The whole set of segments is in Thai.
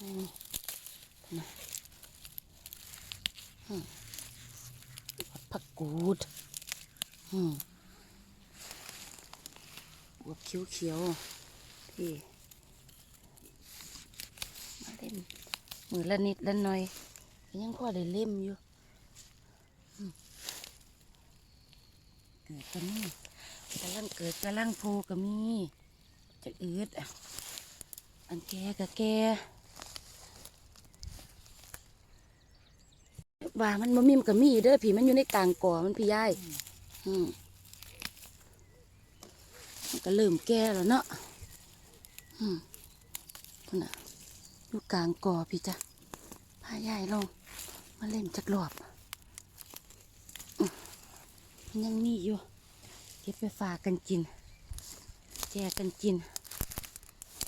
อืมนะอืมผักกูดอืมบวบเขียวเขียวๆพี่ มาเล่นมือละนิดละหน่อย ยังพอได้เล่มอยู่อืมเกิดกันนี่กำลังเกิดกำลังโพก็มีจะอืดอะอันแกกับแก ว่ามันบ่มีมันก็มีเด้อผีมันอยู่ในกลางก่อมันพี่ยายอืมมันก็เริ่มแก่แล้วเนาะอืมพุ่นน่ะอยู่กลางก่อพี่จ้ะพายายลงมาเล่นจักรอบอืมมันยังมีอยู่เก็บไปฝากกันกิน แจกกันกิน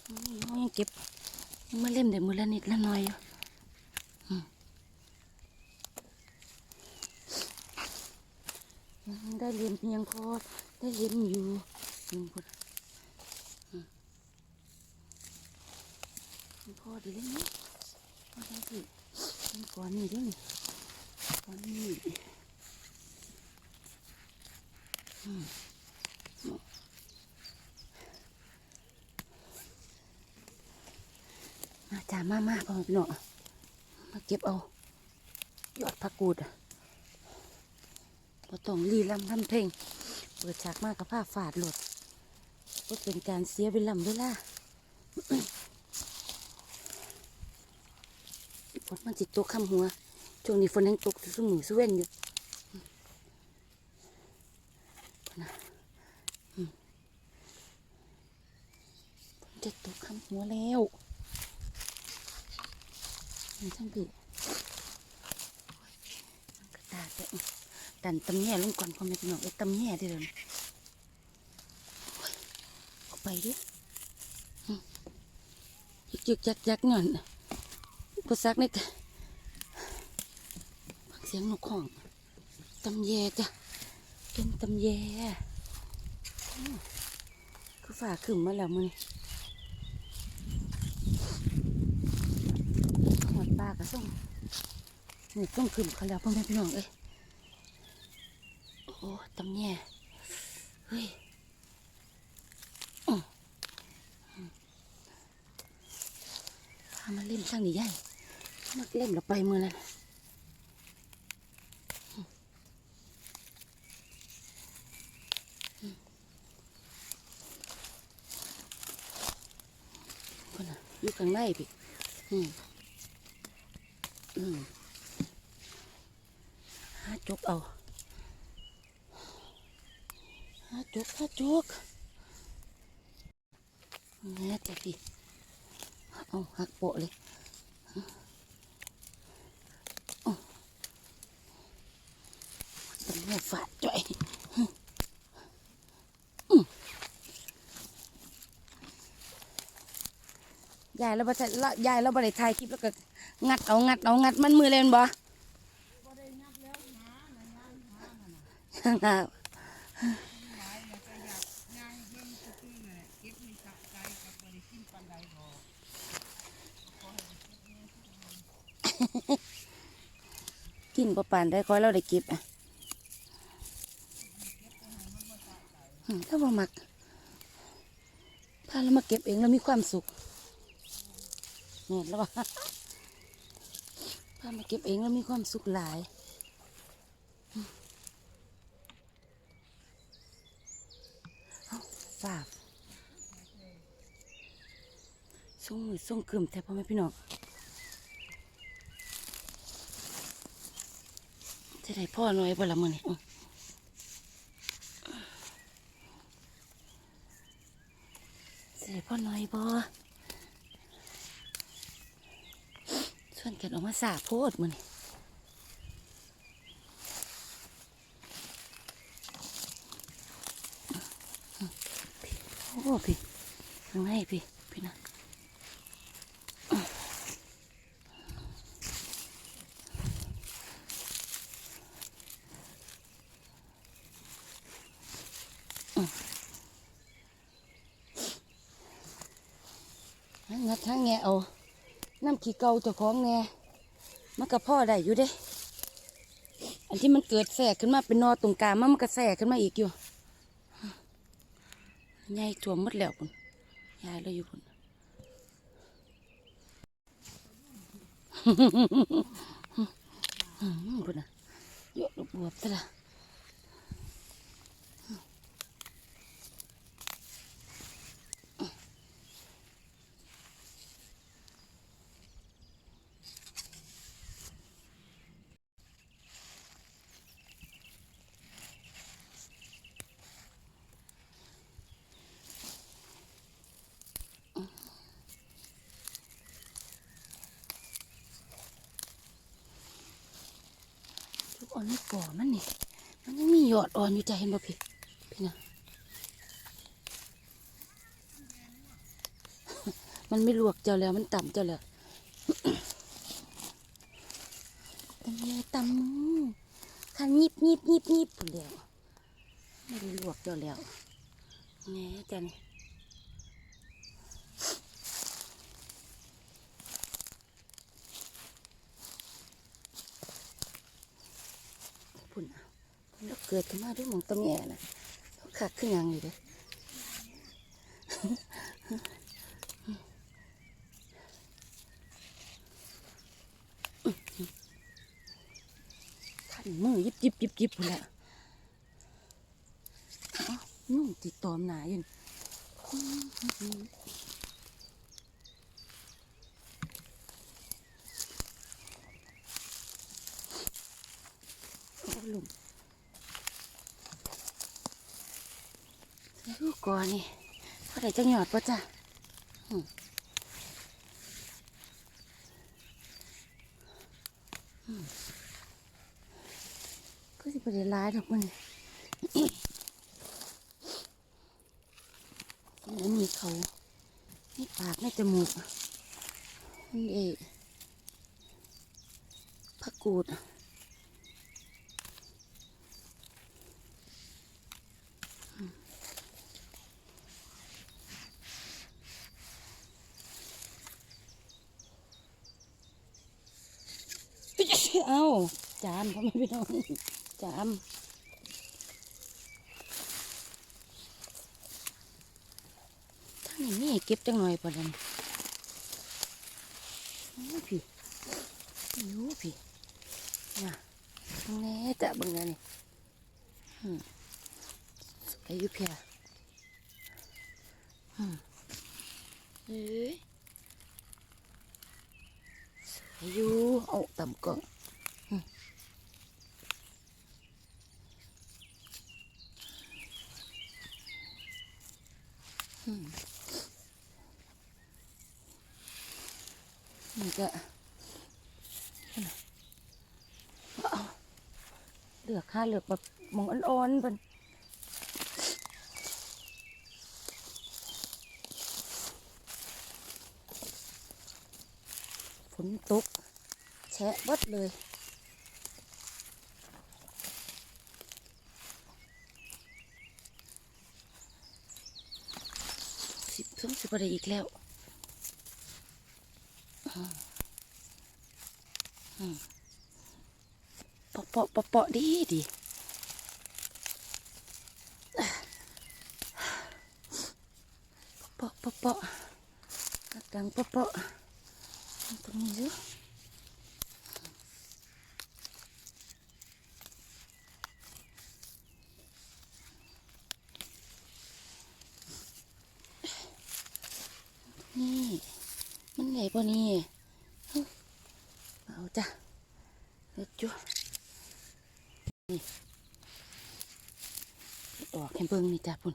นี่เขายังเก็บยังมาเล่มได้มือละนิดละหน่อยอยู่อืมยัง ได้เล่มยังพอได้เล่มอยู่อืมพุ่นอืมยังพอด้เล่มนี้พอได้สิเล่มก่อนนี่ด้วยก่อนนี่อืมาจ้ามามาพ่อแม่พี่น้อมาเก็บเอา ยอดผักกูดอะ พอต้องรีลำทำเพลง เปิดฉากมากกับผ้าฝาดหลดก็เป็นการเสียเวลาเวลาฝนมันจิตตกข้ามหัว ช่วงนี้ฝนยังตกสุ่มหนูสุ่เว้นอยู่นะจะตกข้ามหัวแล้วมันช่างบีมันกระตาแต่ ดันตำแย่ลงก่อนพ่อแม่พี่น้องไอ้ตำแย่ได้เลยเอาไปดิอืมยึกยักยักหน่อยภาษาในกฟังเสียงนกของตำแย่จ้ะเป็นตำแย่คือฝ่าขึ้นมาแล้วมันหอดปลากระส่งนี่ต้องขึ้นเขาแล้วพ่อแม่พี่น้องเอ้ย อ้ตำแย่ยเฮ้ยพามาเล่นช่างนี่ใหญ่มาเล่นเราไปมือนั่นคนน่ะอยู่ข้างในพี่อืมอืมหาจุกเอา หาจุกหาจุกแง่แต่พี่เอาหักโปะเลยเอาตำรวจฝาดจ่อยอืมยายเราบ่ใช่ละยายเราบ่ได้ถ่ายคลิปแล้วก็งัดเอางัดเอางัดมันมือเลยแม่นบ่งัด กินประปานได้คอยเราได้เก็บอะถ้าบ่มักถ้าเรามาเก็บเองเรามีความสุขเนี่ยแล้วว่าพามาเก็บเองแล้วมีความสุขหลายฝากส่งมือส่งกึ่มแต่พ่อแม่พี่น้องจะ ได้พ่อหน้อยบ่ละมือนี่อื้อจะได้พ่อหน้อยบ่ส่วนกันออกมาสาโพดมือนี่โอ้พี่ข้างในพี่พี่นะงัดทั้งแงะเอา น้ำ ขี้เก่าเจ้าของแน่มันก็พ่อได้อยู่เด้ อันที่มันเกิดแสกขึ้นมาเป็นนอตรงกลางมันมันก็แสกขึ้นมาอีกอยู่ใหญ่ถ่วมดแล้วพุ่นยายเลยอยู่พุ่นอืมพุ่นน่ะเยอะลูกบวบซะละ อ่อนไม่ก่อมันนี่ มันยังมีหยอดอ่อนอยู่ใจเห็นบ่พี่พี่นะมันไม่ลวกเจ้าแล้วมันต่ำเจ้าแล้วตำเลยตำมือขันยิบยิบยิบยิบแล้วไม่ได้ลวกเจ้าแล้วแหน่จันพุ่นอะพุ่นแล้ว เกิดขึ้นมาด้วยมองตะแง่น่ะขักขึ้นยังอยู่เด้ขันมือยิบยิบยิบยิบพุ่นแหละนุ่งติดตอมหนาอยู่ลุง ลูกก่อนี่เท่าไหร่จะหยอดปะจ้ะอืมอืมก็สิบได้ร้ายดอกมันแล้วมีเขาในปากในจมูกนี่เอผักกูด เอาจามเขาไม่ไปน้อนจามท่านนี่เก็บจังหน่อยปะเดนโอ้พี่โอ้พี่น่ะแน่จะบังไงนี่สวยอยู่เพียอืมเอ้ยอายุเอาต่ำก่อนอืมอืม นี่ก็เหลือกค่าเหลือกแบบมองอ่อนๆเป็นฝนตกแฉะวัดเลย สิ บทุ่มสิบอะไรอีกแล้วเปาะเปาะเปาะเปาะดีดีเปาะเปาะเปาะกลางเปาะเปาะตรงนี้ด้วยนี่ มันใหญ่กว่านี้ฮึเอาจ้ะ เด็ดจุนี่ออกให้เบิ่งนี่จ้ะพุ่น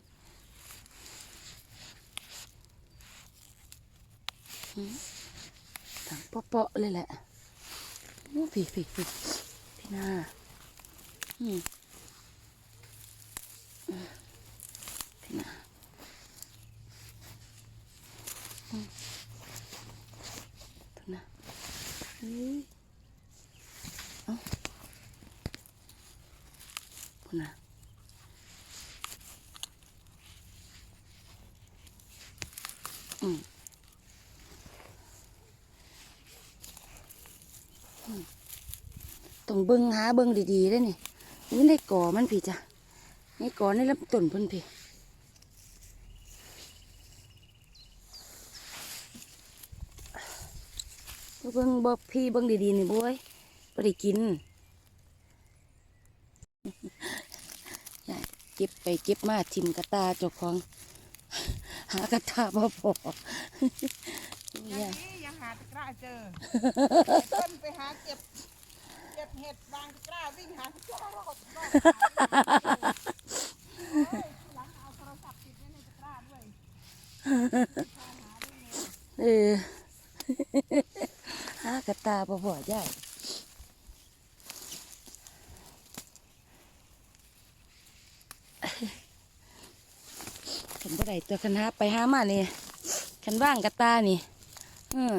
ถังเปาะๆเลยแหละโอ้พี่พี่พี่พี่นาอืมพี่นาพุ่นนะเฮ้ยเอ้าพุ่ นะอืมต้องเบิ่งหาเบิ่งดีๆได้นี่นี่ในก่อมันพี่จ้ะในก่อในลำต้นเพิ่นพี่เบิ่งบ่พี่เบิ่งดีๆนี่บ่ยบ่ได้กิน ยายเก็บไปเก็บมาทิมกระตาเจ้าของหากระตาบ่พออย่ายางยนี้ยังหาตะกร้าเจอต้นไปหาเก็บเก็บเห็ดบางตะกร้าวิ่งหาตะกร้ารอบรอบหลังเอาโทรศัพท์ติดไว้ในตะกร้าด้วยเออหากระตาบ่พอยาย ขันบ่ได้ตัวคันหาไปหามานี่คันว่างกระตานี่เออ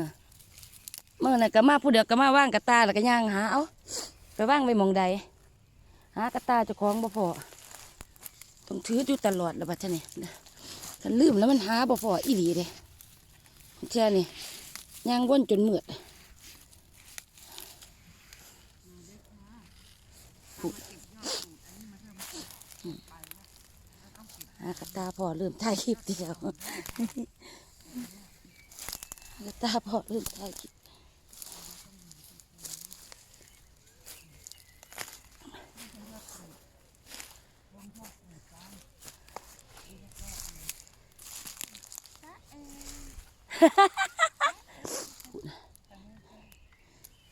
เมื่อน่ะก็มาผู้เดียวก็มาว่างกระตาแล้วก็ย่างหาเอาไปว่างไปมองใดหากระตาเจ้าของบ่พอต้องถืออยู่ตลอดแล้วบัดเท่านี้คันลืมแล้วมันหาบ่พออีหลีเด้เท่านี่ย่างว่นจนเมืดหากระตาพอเริ่มถ่ายคลิปเดียวหากระตาพอเริ่มถ่ายคลิป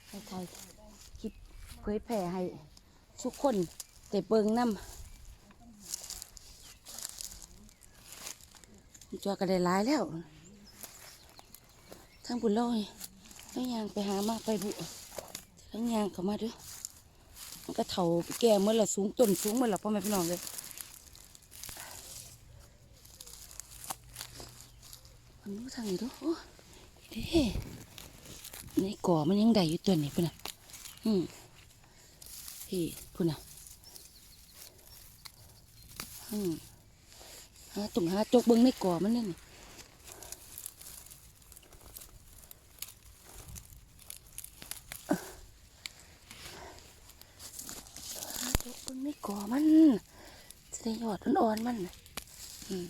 ให้ไทยคลิปเผยแผ่ให้ทุกคนได้เบิงน้ำ จอก็ได้หลายแล้วทั้งบุญลอยทั้งยางไปหามาไปบุทั้งยางเข้ามาด้วยมันก็เถาแก่เมื่อละสูงต้นสูงเมื่อละพ่อแม่พี่น้องเลยมันรู้ทางนี้เด้วยโอ้เด้ในก่อมันยังได้อยู่ตัวนี้พุ่นน่ะอืมพี่พุ่นน่ะอืม หาตุ่มหาจกเบิ้งในก่อมันนี่นี่หาจกเบิ้งในก่อมันจะได้ยอดอ่อนๆมันอืม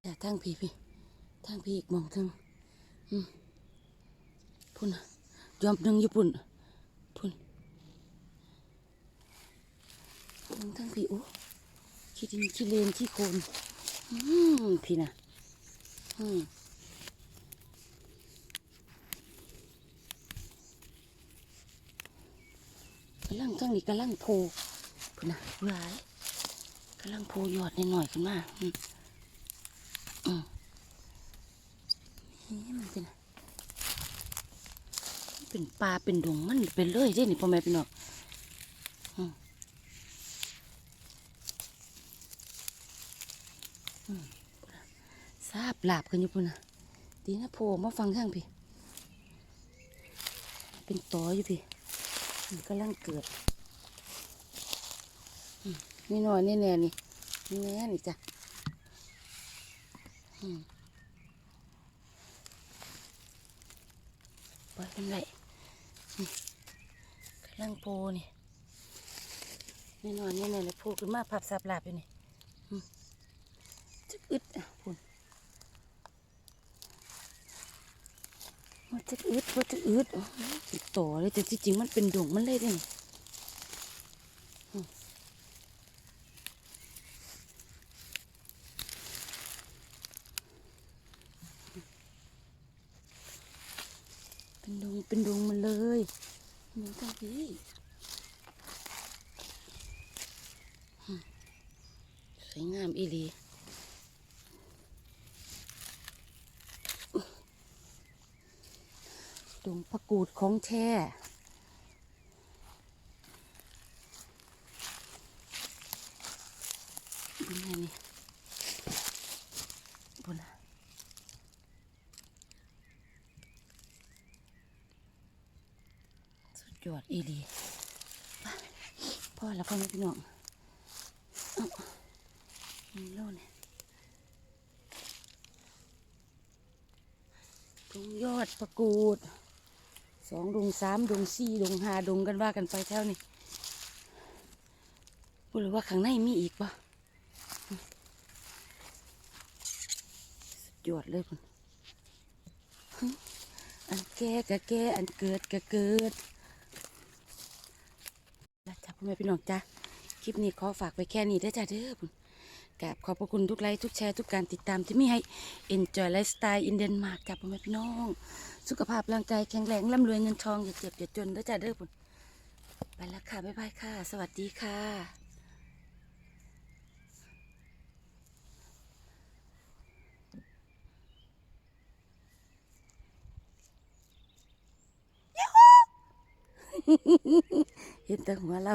แต่ทางพี่พี่ทางพี่อีกมองถึงพุ่นน่ะยอมหนึ่งอยู่พุ่นพุ่นหนึ่งทั้งพี่โอ้ ขี้ดินขี้เลนขี้โคลนอืมพี่น่ะอืมกำลังทั้งนี้กำลังโพพุ่นน่ะเบื่อเลยกำลังโพยอดหน่อยๆขึ้นมาอืมอืมนี่มันเป็นเป็นปลาเป็นดงมันเป็นเลยเด้นี่พ่อแม่พี่น้องอืมอืม ทราบหลาบกันอยู่ปุ่นนะดีนะโผล่มาฟังข้างพี่ เป็นตออยู่พี่มันกำลังเกิดนี่หน่อยนี่แน่นี่นี่แน่นี่จ้ะปล่อยมันไว้กำลังโพนี่นี่นอนนี่แน่เลยโพขึ้นมาพับสับหลาบอยู่นี่อืมจะอึดอะคุณ มันจะอืดมันจะอืดติดต่อเลยแต่ที่จริงมันเป็นดงมันเลยเนี่ยเป็นดงเป็นดงมันเลยเหมือนกันพี่อืมสวยงามอีหลี ดงผักกูดของแท้นี่ไงนี่บนน่ะสุดยอดอีหลีพ่อแล้วพ่อแม่พี่น้องเอานี่โลเนี่ยตรงยอดประกูด สองดงสามดงสี่ดงห้าดงกันว่ากันไปแถวนี้บ่รู้ว่าข้างในมีอีกปะสุดยอดเลยคุณอันแก่กะแก่อันเกิดกะเกิดแล้วจ้าพ่อแม่พี่น้องจ้าคลิปนี้ขอฝากไว้แค่นี้ได้จ้าเด้อพุ่น กราบขอบพระคุณทุกไลค์ทุกแชร์ทุกการติดตามที่มีให้ Enjoy Lifestyle in Denmark จ้าพ่อแม่พี่น้อง สุขภาพร่างกายแข็งแรงร่ำรวยเงินทองอย่าเจ็บอย่าจนด้อจ้าเด้อพุ่นไปแล้วค่ะ บ๊ายบายค่ะ สวัสดีค่ะ เห็นแต่หัวเรา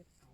gifts